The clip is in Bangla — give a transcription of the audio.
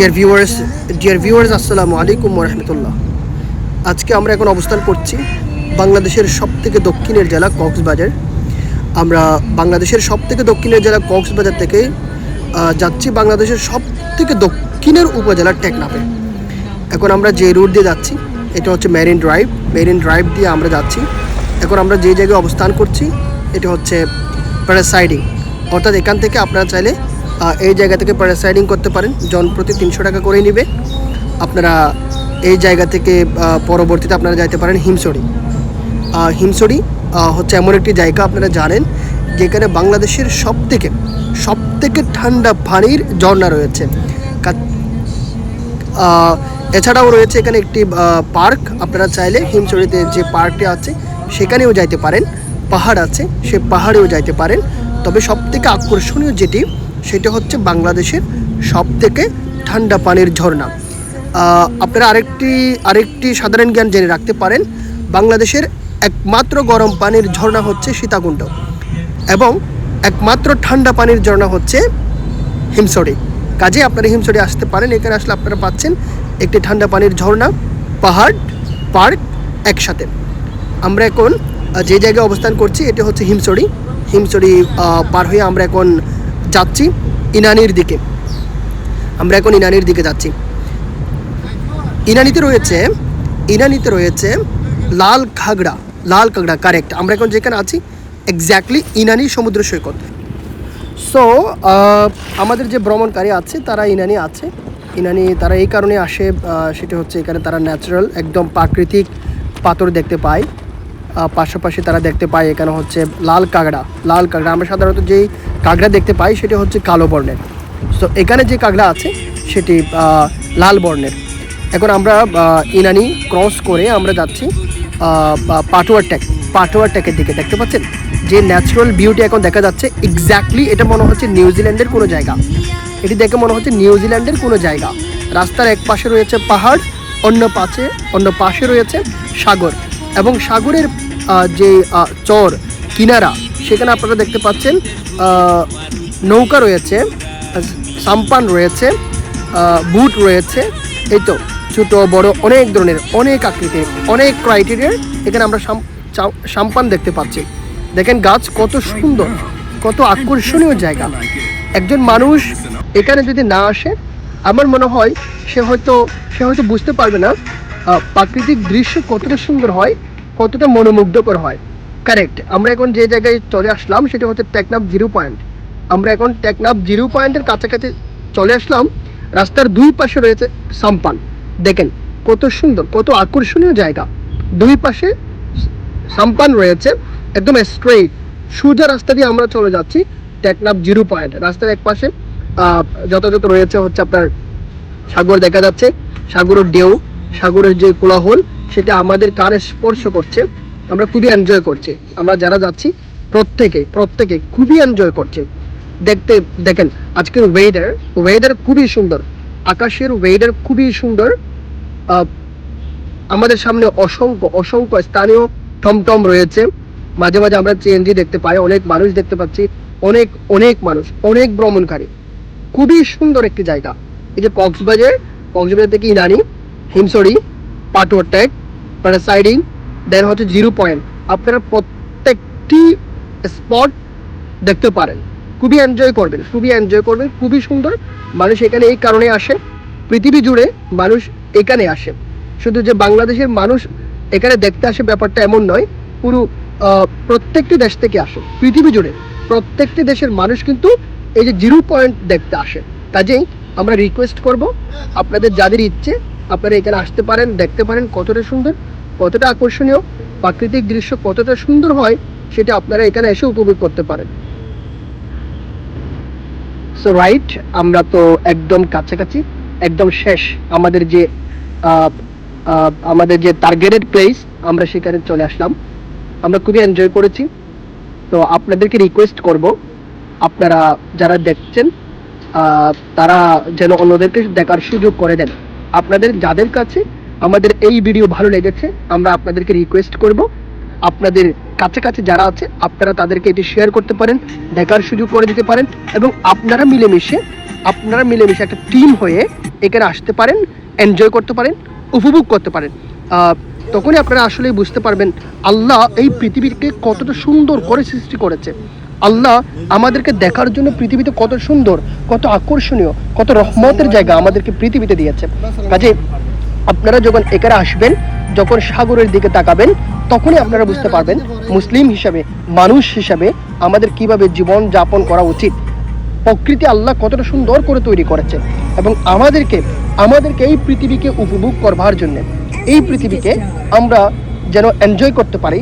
ডিয়ার ভিউয়ার্স ডিয়ার ভিউয়ার্স আসসালামু আলাইকুম রহমতুল্লাহ আজকে আমরা এখন অবস্থান করছি বাংলাদেশের সব থেকে দক্ষিণের জেলা কক্সবাজার। আমরা বাংলাদেশের সব থেকে দক্ষিণের জেলা কক্সবাজার থেকে যাচ্ছি বাংলাদেশের সব থেকে দক্ষিণের উপজেলা টেকনাফে। এখন আমরা যে রুট দিয়ে যাচ্ছি, এটা হচ্ছে মেরিন ড্রাইভ মেরিন ড্রাইভ দিয়ে আমরা যাচ্ছি। এখন আমরা যে জায়গায় অবস্থান করছি, এটা হচ্ছে প্যারাসাইডিং অর্থাৎ এখান থেকে আপনারা চাইলে এই জায়গা থেকে প্যারাসাইডিং করতে পারেন। জন প্রতি তিনশো টাকা করে নেবে। আপনারা এই জায়গা থেকে পরবর্তীতে আপনারা যাইতে পারেন হিমসড়ি। হিমসড়ি হচ্ছে এমন একটি জায়গা আপনারা জানেন, যেখানে বাংলাদেশের সব থেকে সব থেকে ঠান্ডা পানির ঝর্ণা রয়েছে। এছাড়াও রয়েছে এখানে একটি পার্ক। আপনারা চাইলে হিমচড়িতে যে পার্কটি আছে, সেখানেও যাইতে পারেন। পাহাড় আছে, সে পাহাড়েও যাইতে পারেন। তবে সব থেকে আকর্ষণীয় যেটি সেটা হচ্ছে বাংলাদেশের সব থেকে ঠান্ডা পানির ঝর্ণা। আপনারা আরেকটি আরেকটি সাধারণ জ্ঞান জেনে রাখতে পারেন, বাংলাদেশের একমাত্র গরম পানির ঝর্ণা হচ্ছে সীতাকুণ্ড এবং একমাত্র ঠান্ডা পানির ঝর্ণা হচ্ছে হিমসড়ি। কাজে আপনারা হিমসড়ি আসতে পারেন, এখানে আসলে আপনারা পাচ্ছেন একটি ঠান্ডা পানির ঝর্ণা, পাহাড়, পার্ক একসাথে। আমরা এখন যে জায়গায় অবস্থান করছি, এটা হচ্ছে হিমসড়ি। হিমসড়ি পার হয়ে আমরা এখন যাচ্ছি ইনানির দিকে। আমরা এখন ইনানির দিকে যাচ্ছি। ইনানিতে রয়েছে ইনানিতে রয়েছে লাল খাগড়া লাল কাগড়া কারেক্ট আমরা এখন যেখানে আছি এক্স্যাক্টলি ইনানি সমুদ্র সৈকত। সো আমাদের যে ভ্রমণকারী আছে, তারা ইনানি আছে। ইনানি, তারা এই কারণে আসে সেটা হচ্ছে এখানে তারা ন্যাচারাল একদম প্রাকৃতিক পাথর দেখতে পায়। পাশাপাশি তারা দেখতে পায় এখানে হচ্ছে লাল কাগড়া লাল কাগড়া আমরা সাধারণত যেই কাগড়া দেখতে পাই, সেটি হচ্ছে কালো বর্ণের। সো এখানে যে কাঁকড়া আছে, সেটি লাল বর্ণের। এখন আমরা ইনানি ক্রস করে আমরা যাচ্ছি পাটোয়ার ট্যাক, পাটোয়ার ট্যাকের দিকে। দেখতে পাচ্ছেন? যে ন্যাচারাল বিউটি এখন দেখা যাচ্ছে এক্স্যাক্টলি এটা মনে হচ্ছে নিউজিল্যান্ডের কোনো জায়গা। এটি দেখে মনে হচ্ছে নিউজিল্যান্ডের কোনো জায়গা। রাস্তার এক পাশে রয়েছে পাহাড়, অন্য পাশে অন্য পাশে রয়েছে সাগর। এবং সাগরের যে চর, কিনারা সেখানে আপনারা দেখতে পাচ্ছেন নৌকা রয়েছে সাম্পান রয়েছে বুট রয়েছে, এই তো, ছোট, বড়, অনেক ধরনের, অনেক আকৃতির, অনেক ক্রাইটেরিয়ার এখানে আমরা সাম- সাম্পান দেখতে পাচ্ছি। দেখেন গাছ কত সুন্দর, কত আকর্ষণীয় জায়গা। একজন মানুষ এখানে যদি না আসে, আমার মনে হয় সে হয়তো সে হয়তো বুঝতে পারবে না প্রাকৃতিক দৃশ্য কতটা সুন্দর হয়, কতটা মনোমুগ্ধকর হয়। কারেক্ট আমরা এখন যে জায়গায় চলে আসলাম সেটা হচ্ছে টেকনাফ জিরো পয়েন্ট আমরা এখন টেকনাফ জিরো পয়েন্টের কাছাকাছি চলে আসলাম। রাস্তার দুই পাশে রয়েছে সাম্পান। দেখেন, কত সুন্দর, কত আকর্ষণীয় জায়গা। দুই পাশে সাম্পান রয়েছে, একদম স্ট্রেইট সোজা রাস্তা দিয়ে আমরা চলে যাচ্ছি টেকনাফ জিরো পয়েন্ট রাস্তার এক পাশে যথাযথ রয়েছে হচ্ছে আপনার সাগর দেখা যাচ্ছে, সাগরের ঢেউ, সাগরের যে কোলাহল, সেটা আমাদের কানে স্পর্শ করছে? আমরা খুবই এনজয় করছি। আমরা যারা যাচ্ছি, প্রত্যেকে প্রত্যেকে খুবই এনজয় করছে। দেখতে দেখেন, আজকের ওয়েদার ওয়েদার খুবই সুন্দর। আকাশের ওয়েদার খুবই সুন্দর। আমাদের সামনে অসংখ্য অসংখ্য স্থানীয় টমটম রয়েছে। মাঝে মাঝে আমরা সিএনজি দেখতে পাই, অনেক মানুষ দেখতে পাচ্ছি। অনেক অনেক মানুষ, অনেক ভ্রমণকারী। খুবই সুন্দর একটি জায়গা। এই যে কক্সবাজার কক্সবাজার থেকে ইনানি হিমসড়ি পাটুয়ার ট্যাগ প্যারাসাইডিং দেন হচ্ছে জিরো পয়েন্ট আপনারা প্রত্যেকটি স্পট দেখতে পারেন। খুবই এনজয় করবেন, খুবই এনজয় করবেন, খুবই সুন্দর। মানুষ এখানে এই কারণে আসে। পৃথিবী জুড়ে মানুষ এখানে আসে। শুধু যে বাংলাদেশের মানুষ এখানে দেখতে আসে ব্যাপারটা এমন নয়, পুরো প্রত্যেকটি দেশ থেকে আসে। পৃথিবী জুড়ে প্রত্যেকটি দেশের মানুষ কিন্তু এই যে জিরো পয়েন্ট দেখতে আসে। কাজেই আমরা রিকোয়েস্ট করব, আপনাদের যাদের ইচ্ছে, আপনারা এখানে আসতে পারেন, দেখতে পারেন কতটা সুন্দর। কতটা আকর্ষণীয়, প্রাকৃতিক দৃশ্য কতটা সুন্দর হয়, সেটা আপনারা এখানে এসে উপভোগ করতে পারেন। সো রাইট আমরা তো একদম কাছাকাছি, একদম শেষ আমাদের যে আমাদের যে টার্গেটেড প্লেস আমরা সেখানে চলে আসলাম। আমরা খুবই এনজয় করেছি। তো আপনাদেরকে রিকোয়েস্ট করব, আপনারা যারা দেখছেন তারা যেন অন্যদেরকে দেখার সুযোগ করে দেন। আপনাদের, যাদের কাছে আমাদের এই ভিডিও ভালো লেগেছে, আমরা আপনাদেরকে রিকোয়েস্ট করব। আপনাদের কাছাকাছি যারা আছে, আপনারা তাদেরকে এটি শেয়ার করতে পারেন, দেখার সুযোগ করে দিতে পারেন এবং আপনারা মিলেমিশে আপনারা মিলেমিশে একটা টিম হয়ে এখানে আসতে পারেন এনজয় করতে পারেন, উপভোগ করতে পারেন। তখনই আপনারা আসলে বুঝতে পারবেন আল্লাহ এই পৃথিবীকে কতটা সুন্দর করে সৃষ্টি করেছে। আল্লাহ আমাদেরকে দেখার জন্য পৃথিবীতে কত সুন্দর, কত আকর্ষণীয়, কত রহমতের জায়গা আমাদেরকে পৃথিবীতে দিয়েছে। কাজে আপনারা যখন এখানে আসবেন, যখন সাগরের দিকে তাকাবেন, তখনই আপনারা বুঝতে পারবেন মুসলিম হিসাবে, মানুষ হিসাবে আমাদের কীভাবে জীবন যাপন করা উচিত। প্রকৃতি আল্লাহ কতটা সুন্দর করে তৈরি করেছে এবং আমাদেরকে আমাদেরকে এই পৃথিবীকে উপভোগ করবার জন্য, এই পৃথিবীকে আমরা যেন এনজয় করতে পারি